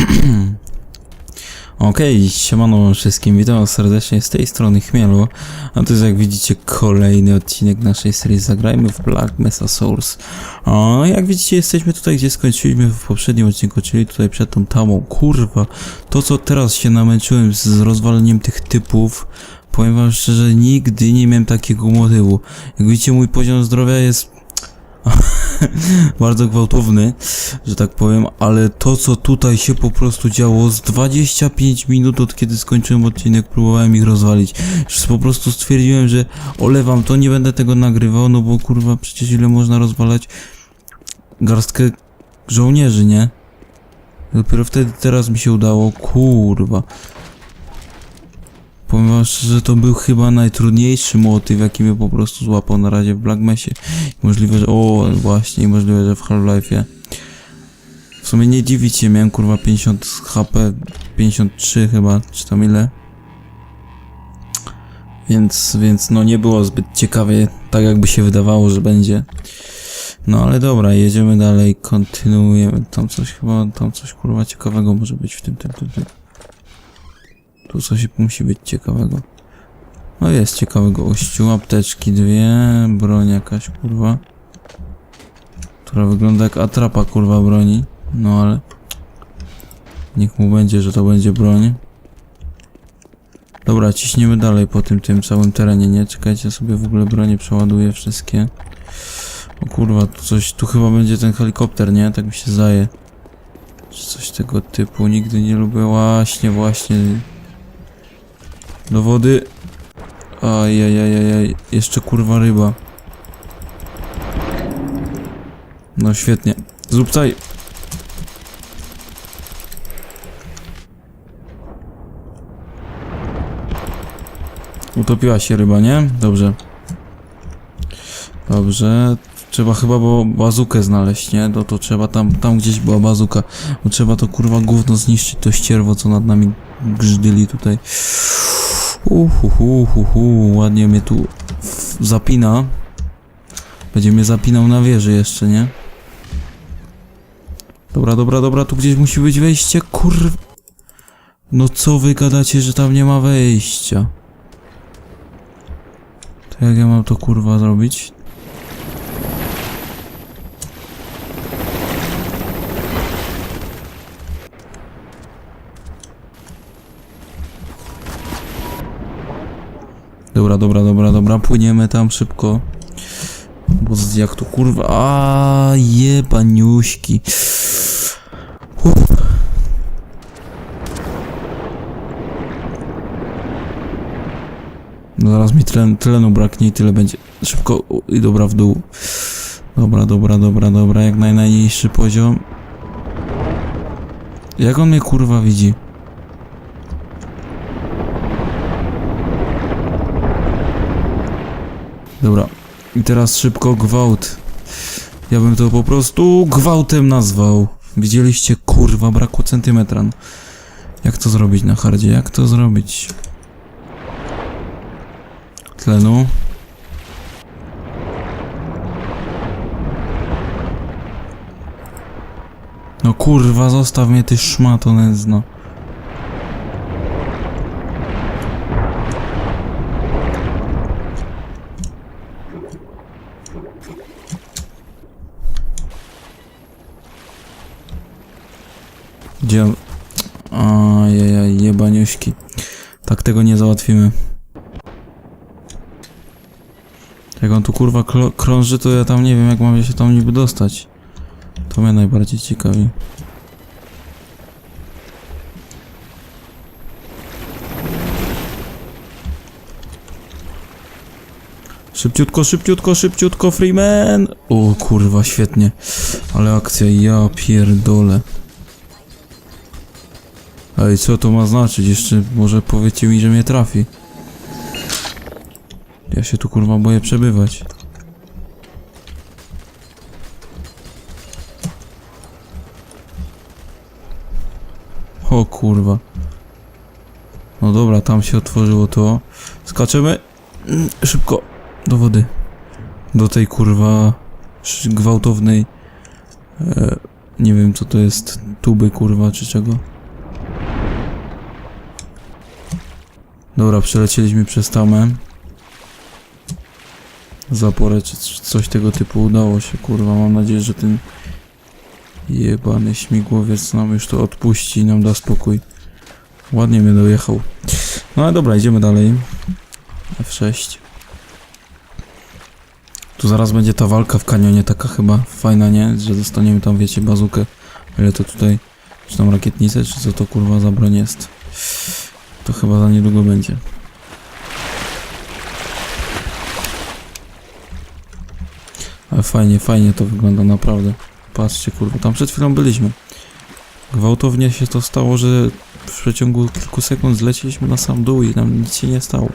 Okej, siemano wszystkim, witam serdecznie z tej strony Chmielu, a to jest jak widzicie kolejny odcinek naszej serii Zagrajmy w Black Mesa Source. A jak widzicie jesteśmy tutaj, gdzie skończyliśmy w poprzednim odcinku, czyli tutaj przed tą tamą. Kurwa, to co teraz się namęczyłem z rozwaleniem tych typów, powiem wam szczerze, nigdy nie miałem takiego motywu. Jak widzicie mój poziom zdrowia jest bardzo gwałtowny, że tak powiem, ale to co tutaj się po prostu działo z 25 minut od kiedy skończyłem odcinek, próbowałem ich rozwalić. Już po prostu stwierdziłem, że olewam to, nie będę tego nagrywał, no bo kurwa przecież ile można rozwalać garstkę żołnierzy, nie? Dopiero wtedy teraz mi się udało, kurwa. Powiem wam że to był chyba najtrudniejszy motyw, jaki mnie po prostu złapał na razie w Black Mesie. Możliwe, że... O, właśnie, możliwe, że w Half-Life'ie. W sumie nie dziwić się, miałem kurwa 50 HP, 53 chyba, czy tam ile. Więc, więc no nie było zbyt ciekawie, tak jakby się wydawało, że będzie. No ale dobra, jedziemy dalej, kontynuujemy. Tam coś chyba, tam coś kurwa ciekawego może być w tym, tym, tym, tym. Tu coś musi być ciekawego. No jest ciekawego gościu, apteczki dwie, broń jakaś kurwa. Która wygląda jak atrapa kurwa broni. No ale... Niech mu będzie, że to będzie broń. Dobra, ciśniemy dalej po tym tym całym terenie, nie? Czekajcie, sobie w ogóle bronie przeładuję wszystkie. O kurwa, tu coś, tu chyba będzie ten helikopter, nie? Tak mi się zdaje. Czy coś tego typu, nigdy nie lubię, właśnie, właśnie. Do wody. Ajajajajaj, jeszcze kurwa ryba. No świetnie. Zupcaj. Utopiła się ryba, nie? Dobrze. Dobrze. Trzeba chyba było bazukę znaleźć, nie? To, to trzeba tam, tam gdzieś była bazuka. Bo trzeba to kurwa gówno zniszczyć, to ścierwo, co nad nami grzdyli tutaj. Uhuhu, ładnie mnie tu zapina. Będzie mnie zapinał na wieży jeszcze, nie? Dobra, dobra, dobra, tu gdzieś musi być wejście, kur... No co wy gadacie, że tam nie ma wejścia? To jak ja mam to kurwa zrobić? Dobra, dobra, dobra, dobra, płyniemy tam szybko. Bo jak to kurwa. A jebaniuśki. Uff. No zaraz mi tlen, tlenu braknie i tyle będzie. Szybko i dobra w dół. Dobra, dobra, dobra, dobra, jak naj, najniższy poziom. Jak on mnie kurwa widzi? Dobra. I teraz szybko gwałt. Ja bym to po prostu gwałtem nazwał. Widzieliście, kurwa, brakło centymetra. No. Jak to zrobić na hardzie? Jak to zrobić? Tlenu. No kurwa, zostaw mnie ty szmato nędzno. Gdzie. Ajajaj, jebaniuśki. Tak tego nie załatwimy. Jak on tu kurwa krąży, to ja tam nie wiem jak mam się tam niby dostać. To mnie najbardziej ciekawi. Szybciutko, szybciutko, szybciutko, Freeman! O kurwa, świetnie. Ale akcja, ja pierdolę. Ej, co to ma znaczyć? Jeszcze może powiecie mi, że mnie trafi. Ja się tu kurwa boję przebywać. O kurwa. No dobra, tam się otworzyło to. Skaczemy. Szybko. Do wody. Do tej kurwa gwałtownej. E, nie wiem co to jest. tuby, kurwa, czy czego. Dobra, przelecieliśmy przez tamę. Zaporę, czy coś tego typu udało się, kurwa. Mam nadzieję, że ten jebany śmigłowiec nam już to odpuści i nam da spokój. Ładnie mnie dojechał. No ale dobra, idziemy dalej. F6. Tu zaraz będzie ta walka w kanionie, taka chyba fajna, nie? Że dostaniemy tam, wiecie, bazukę. Ile to tutaj, czy tam rakietnicę, czy co to kurwa za broń jest. To chyba za niedługo będzie. Ale fajnie, fajnie to wygląda naprawdę. Patrzcie kurwa, tam przed chwilą byliśmy. Gwałtownie się to stało, że w przeciągu kilku sekund zleciliśmy na sam dół i nam nic się nie stało.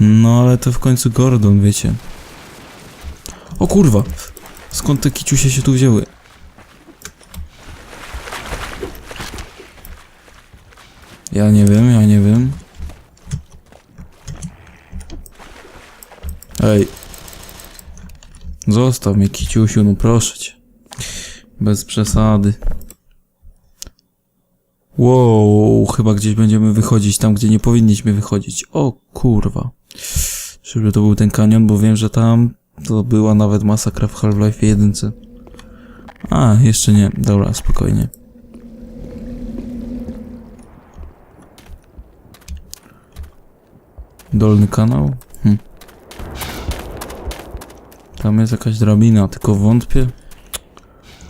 No ale to w końcu Gordon, wiecie. O kurwa! Skąd te kiciusie się tu wzięły? Ja nie wiem, ja nie wiem. Ej. Zostaw mnie, kiciusiu, no proszę cię. Bez przesady. Wow, chyba gdzieś będziemy wychodzić tam, gdzie nie powinniśmy wychodzić. O kurwa. Żeby to był ten kanion, bo wiem, że tam to była nawet masakra w Half-Life 1. A, jeszcze nie. Dobra, spokojnie. Dolny kanał? Hm. Tam jest jakaś drabina, tylko wątpię.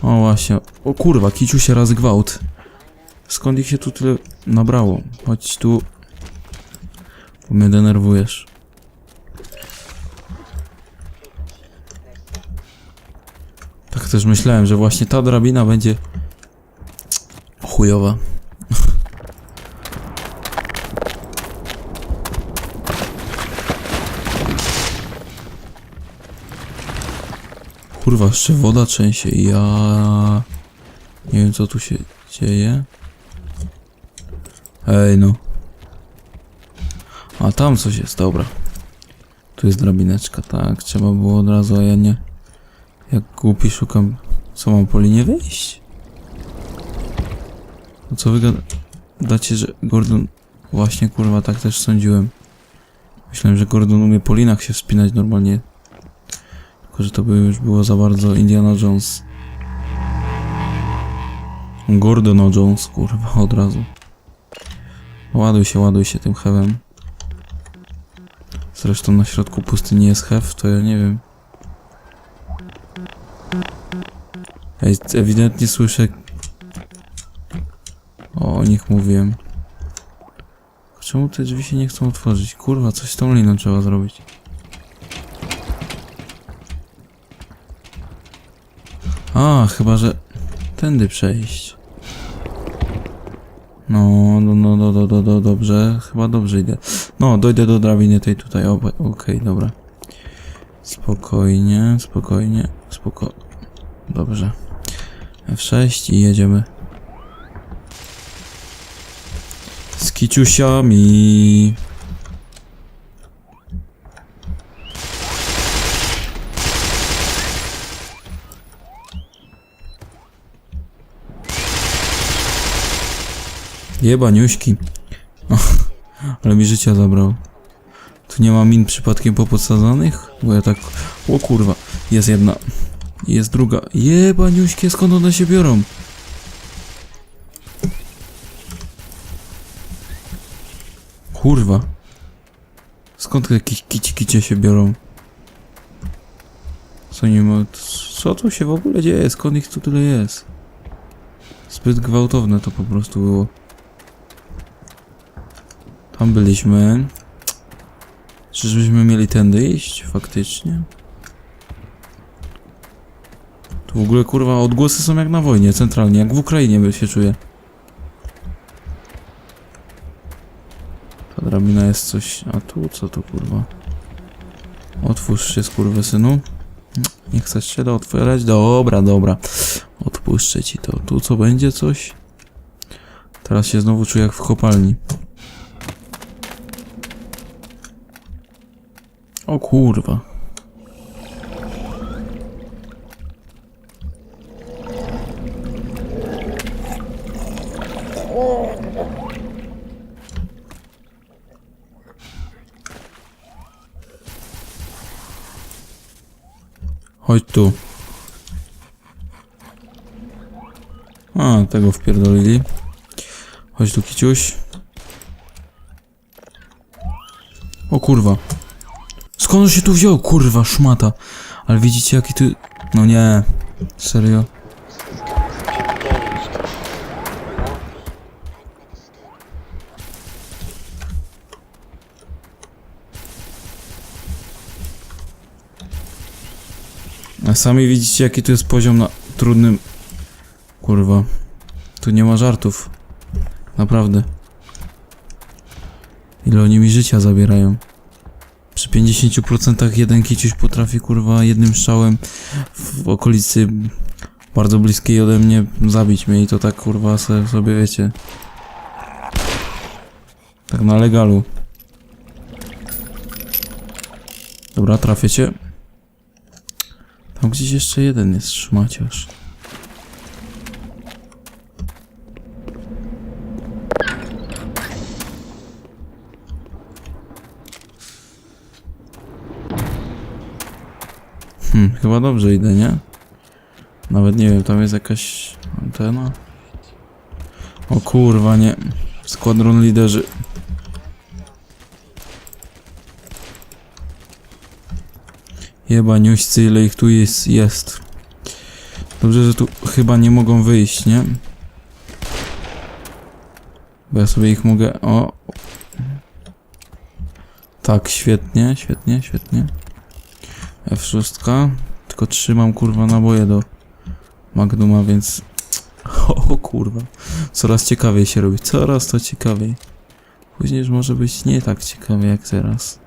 O właśnie. O kurwa, kiciu się razy gwałt. Skąd ich się tu tyle nabrało? Chodź tu. Bo mnie denerwujesz. Tak też myślałem, że właśnie ta drabina będzie chujowa. Kurwa, jeszcze woda trzęsie ja... Nie wiem co tu się dzieje. Ej no. A tam coś jest, dobra. Tu jest drabineczka, tak. Trzeba było od razu, a ja nie. Jak głupi szukam. Co mam po linie wyjść? No co wy dacie, że Gordon... Właśnie kurwa, tak też sądziłem. Myślałem, że Gordon umie po linach się wspinać normalnie. Tylko, że to by już było za bardzo Indiana Jones. Gordon Jones, kurwa, od razu. Ładuj się, ładuj się tym hewem. Zresztą na środku pustyni jest hew, to ja nie wiem. Ej, ewidentnie słyszę... O, nich mówiłem. Czemu te drzwi się nie chcą otworzyć? Kurwa, coś z tą liną trzeba zrobić. A, chyba, że... Tędy przejść. No, no, no, no, no, no, no, dobrze. Chyba dobrze idę. No, dojdę do drabiny tej tutaj. Okej, dobra. Spokojnie, spokojnie, spoko... Dobrze. F6 i jedziemy. Z kiciusiami. Jebaniuśki. O, ale mi życia zabrał. Tu nie ma min przypadkiem popodsadzanych? Bo ja tak... O kurwa. Jest jedna. Jest druga. Jebaniuśkie, skąd one się biorą? Kurwa. Skąd jakieś kici kicie się biorą? Co nie ma... Co tu się w ogóle dzieje? Skąd ich tu tyle jest? Zbyt gwałtowne to po prostu było. Tam byliśmy. Czyżbyśmy mieli tędy iść? Faktycznie. Tu w ogóle kurwa odgłosy są jak na wojnie, centralnie, jak w Ukrainie by się czuje. Ta drabina jest coś... A tu co to kurwa? Otwórz się skurwysynu. Nie chcesz się to otwierać? Dobra, dobra. Odpuszczę ci to. Tu co będzie coś? Teraz się znowu czuję jak w kopalni. O kurwa. Chodź tu. A, tego wpierdolili. Chodź tu, kiciuś. O kurwa. Skąd on się tu wziął? Kurwa, szmata. Ale widzicie jaki tu... No nie. Serio? A sami widzicie jaki tu jest poziom na trudnym... Kurwa. Tu nie ma żartów. Naprawdę. Ile oni mi życia zabierają. Przy 50% jeden kiciuś potrafi kurwa jednym strzałem w okolicy bardzo bliskiej ode mnie zabić mnie i to tak kurwa sobie wiecie. Tak na legalu. Dobra, trafię cię. Tam gdzieś jeszcze jeden jest szmaciarz. Chyba dobrze idę, nie? Nawet nie wiem, tam jest jakaś antena. O kurwa, nie. Składron liderzy. Jebaniuścy, ile ich tu jest, jest. Dobrze, że tu chyba nie mogą wyjść, nie? Bo ja sobie ich mogę... O! Tak, świetnie, świetnie, świetnie. F6. Tylko trzymam kurwa naboje do Magnuma, więc... O kurwa. Coraz ciekawiej się robi. Coraz to ciekawiej. Później już może być nie tak ciekawie jak teraz.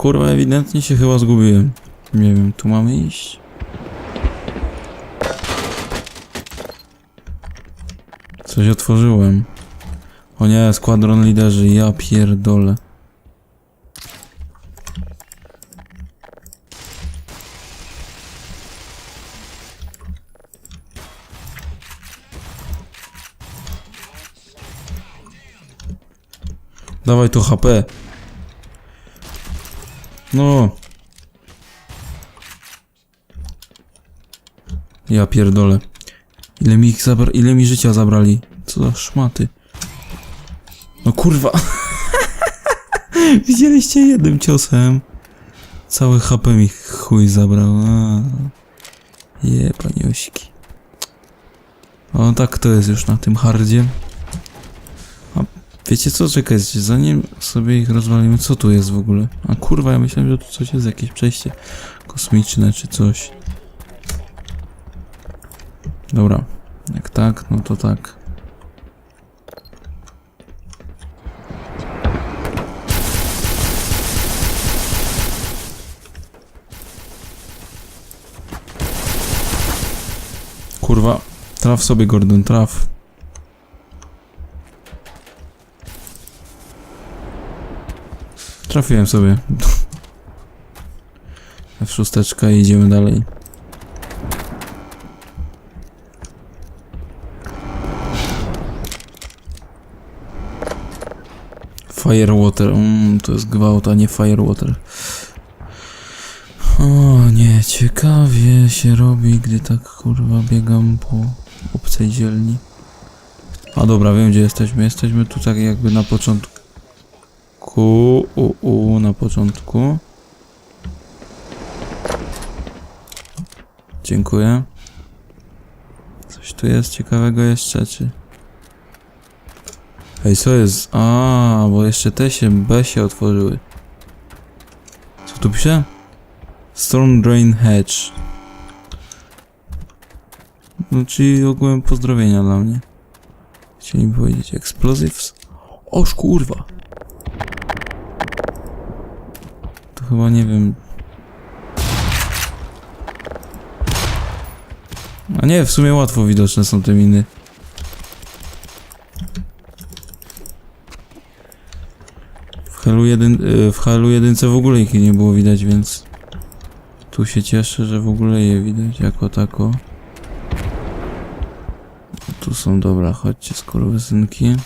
Kurwa, ewidentnie się chyba zgubiłem. Nie wiem, tu mamy iść? Coś otworzyłem. O nie, składron liderzy, ja pierdolę. Dawaj tu HP. No. Ja pierdolę. Ile mi ich zabra... Ile mi życia zabrali? Co za szmaty. No kurwa. Widzieliście jednym ciosem. Cały HP mi chuj zabrał. Je, paniośki. O, tak to jest już na tym hardzie. Wiecie co? Czekajcie, zanim sobie ich rozwalimy, co tu jest w ogóle? A kurwa, ja myślałem, że tu coś jest, jakieś przejście kosmiczne czy coś. Dobra, jak tak, no to tak. Kurwa, traf sobie Gordon, traf. Trafiłem sobie. F6 i idziemy dalej. Firewater, mm, to jest gwałt, a nie firewater. O nie, ciekawie się robi, gdy tak kurwa biegam po obcej dzielni. A dobra, wiem gdzie jesteśmy. Jesteśmy tu tak jakby na początku. U, u, na początku. Dziękuję. Coś tu jest ciekawego jeszcze, czy... Ej, co jest? A, bo jeszcze te się, B się otworzyły. Co tu pisze? Storm Drain Hedge. No, czyli ogółem pozdrowienia dla mnie. Chcieli mi powiedzieć Explosives. Oż kurwa. To chyba nie wiem. A nie, w sumie łatwo widoczne są te miny. W Helu 1, w Helu 1 w ogóle ich nie było widać, więc tu się cieszę, że w ogóle je widać jako tako. Tu są dobra, chodźcie skurwysynki.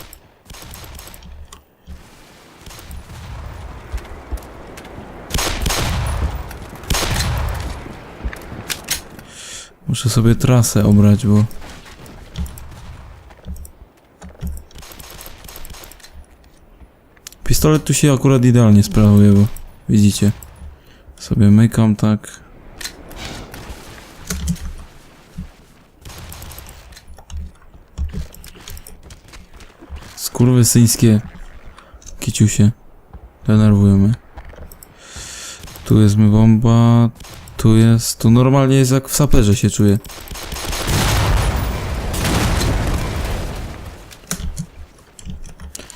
Muszę sobie trasę obrać, bo... Pistolet tu się akurat idealnie sprawuje, bo widzicie. Sobie mykam tak. Skurwysyńskie kiciusie. Denerwujemy. Tu jest bomba. Tu jest... Tu normalnie jest jak w saperze się czuję.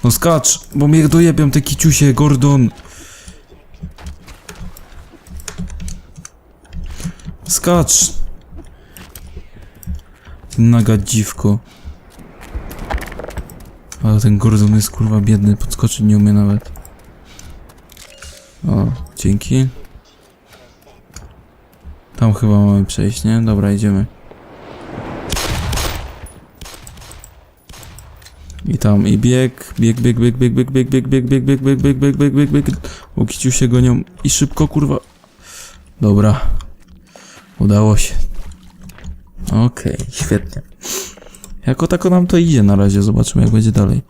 No skacz, bo mnie dojebią te kiciusie, Gordon. Skacz. Naga dziwko. Ale ten Gordon jest kurwa biedny, podskoczyć nie umie nawet. O, dzięki. Tam chyba mamy przejść, nie? Dobra, idziemy. I tam, i bieg, bieg, bieg, bieg, bieg, bieg, bieg, bieg, bieg, bieg, bieg, bieg, bieg, bieg, bieg, bieg, bieg, Bo kiciu się gonią i szybko, kurwa. Dobra. Udało się. Okej, świetnie. Jako tako nam to idzie na razie, zobaczymy jak będzie dalej.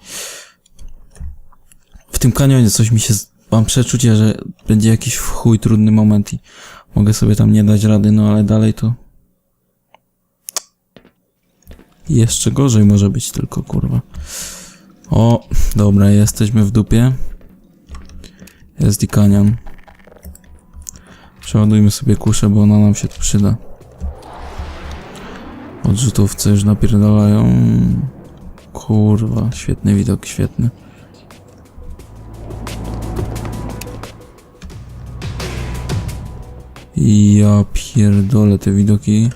W tym kanionie coś mi się... Mam przeczucie, że będzie jakiś w chuj trudny moment i mogę sobie tam nie dać rady, no ale dalej to... Jeszcze gorzej może być tylko, kurwa. O, dobra, jesteśmy w dupie. Jest i kanion. Przeładujmy sobie kuszę, bo ona nam się tu przyda. Odrzutowce już napierdalają. Kurwa, świetny widok, świetny. Ja pierdolę te widoki.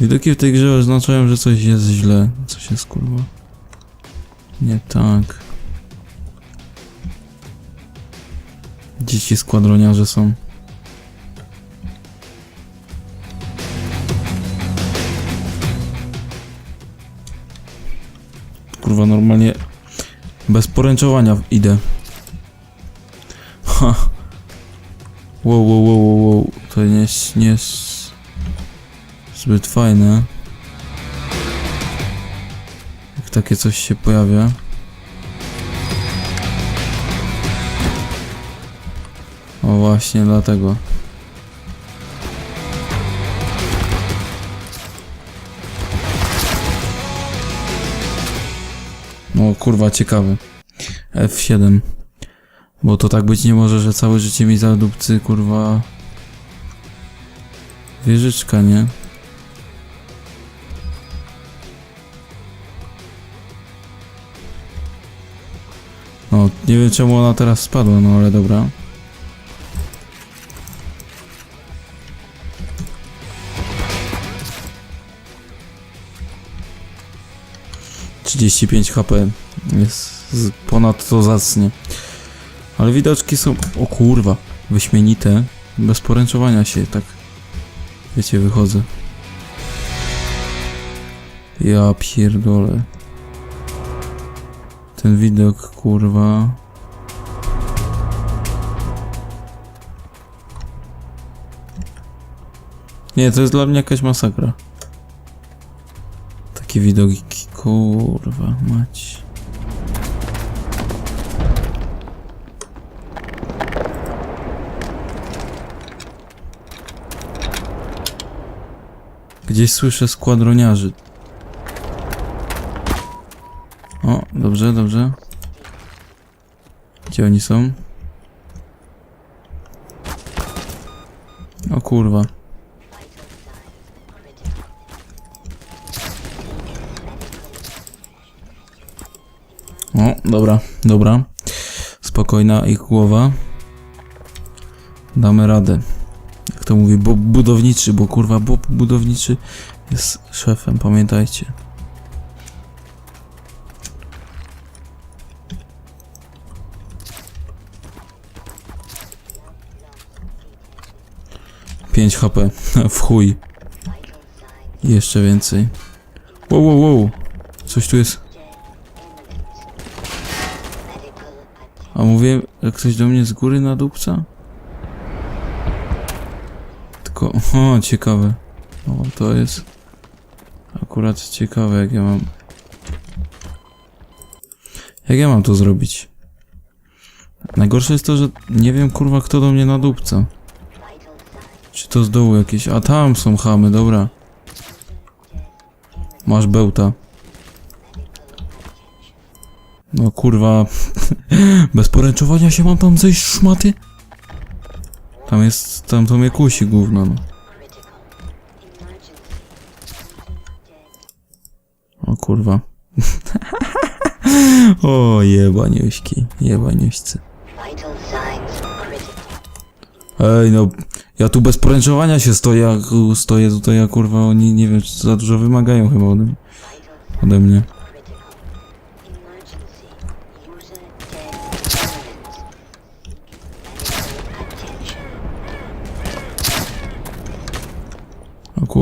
Widoki w tej grze oznaczają, że coś jest źle. Coś jest kurwa. Nie tak. Dzieci składroniarze są. Kurwa, normalnie bez poręczowania idę. Ha. Wow, wow, wow, wow, wow. To nie jest, nie jest zbyt fajne. Jak takie coś się pojawia. O właśnie, dlatego. No kurwa, ciekawy. F7. Bo to tak być nie może, że całe życie mi za dupcy, kurwa... Wieżyczka, nie? No, nie wiem czemu ona teraz spadła, no ale dobra. Trzydzieści pięć HP jest ponadto zacnie. Ale widoczki są, o kurwa, wyśmienite. Bez poręczowania się, tak. Wiecie, wychodzę. Ja pierdolę. Ten widok, kurwa. Nie, to jest dla mnie jakaś masakra. Takie widoki, kurwa, mać. Gdzieś słyszę składroniarzy. O, dobrze, dobrze. Gdzie oni są? O kurwa. O, dobra, dobra. Spokojna ich głowa. Damy radę. To mówi, Bob budowniczy, bo kurwa Bob budowniczy jest szefem, pamiętajcie. Pięć HP, w chuj. Jeszcze więcej. Wow, wow, wow. Coś tu jest. A mówię, jak ktoś do mnie z góry nadupca? O, ciekawe. O, to jest akurat ciekawe, jak ja mam... Jak ja mam to zrobić? Najgorsze jest to, że nie wiem, kurwa, kto do mnie nadupca. Czy to z dołu jakieś... A tam są chamy, dobra. Masz bełta. No kurwa. Bez poręczowania się mam tam zejść szmaty? Tam jest... Tam to mnie kusi gówno, no. O kurwa. o jebaniuśki. Jebaniuścy. Ej, no, ja tu bez poręczowania się stoję, stoję tutaj, a kurwa, oni nie wiem, czy za dużo wymagają chyba ode, ode mnie.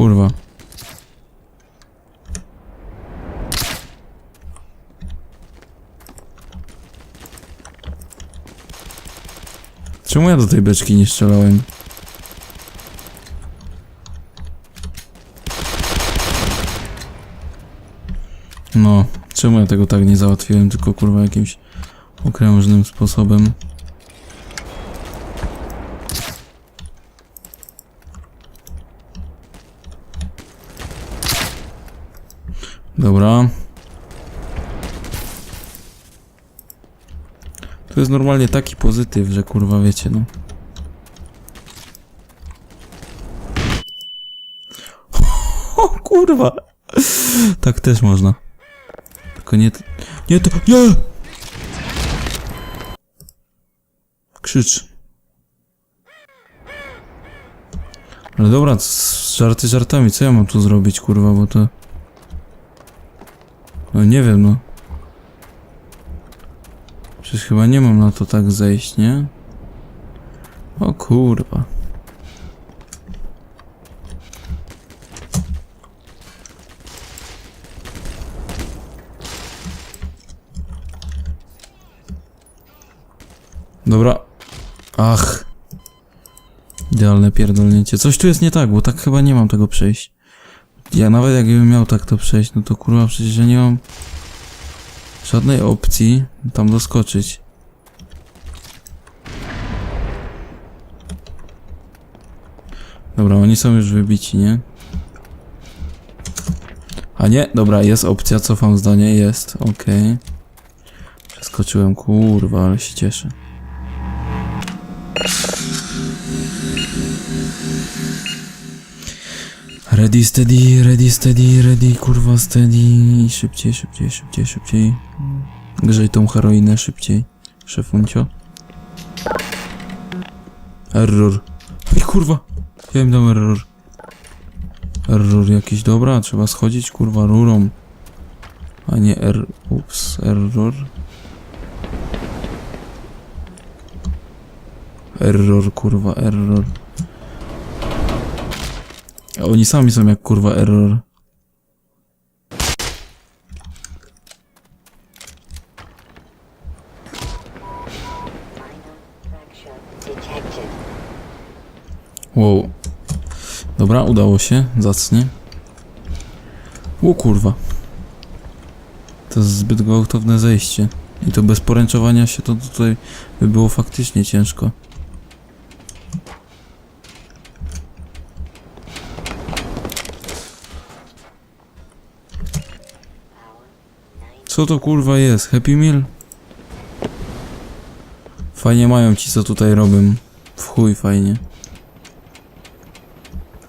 Kurwa. Czemu ja do tej beczki nie strzelałem? No, czemu ja tego tak nie załatwiłem, tylko kurwa jakimś okrężnym sposobem? Dobra. To jest normalnie taki pozytyw, że kurwa wiecie, no. O kurwa! Tak też można. Tylko nie... Nie to... Nie! Krzycz. Ale dobra, żarty żartami, co ja mam tu zrobić, kurwa, bo to... No nie wiem, no. Przecież chyba nie mam na to tak zejść, nie? O kurwa. Dobra. Ach. Idealne pierdolnięcie. Coś tu jest nie tak, bo tak chyba nie mam tego przejść. Ja nawet jakbym miał tak to przejść, no to kurwa przecież ja nie mam żadnej opcji tam doskoczyć. Dobra, oni są już wybici, nie? A nie, dobra, jest opcja, cofam zdanie, jest, okej. Przeskoczyłem, kurwa, ale się cieszę. Ready, steady, ready, steady, ready, kurwa, steady. Szybciej, szybciej, szybciej, szybciej. Grzej tą heroinę szybciej. Szefuncio. Error. Ej, kurwa. Ja im dam error. Error jakiś, dobra, trzeba schodzić, kurwa, rurą. A nie er... Ups, error. Error, kurwa, error. Oni sami są jak kurwa error. Wow. Dobra, udało się, zacnie. O kurwa. To jest zbyt gwałtowne zejście. I to bez poręczowania się to tutaj by było faktycznie ciężko. Co to kurwa jest? Happy Meal? Fajnie mają ci co tutaj robią. W chuj fajnie.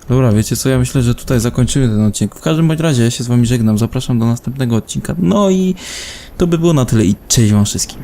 Dobra, wiecie co, ja myślę, że tutaj zakończymy ten odcinek. W każdym bądź razie ja się z wami żegnam, zapraszam do następnego odcinka. No i to by było na tyle i cześć wam wszystkim.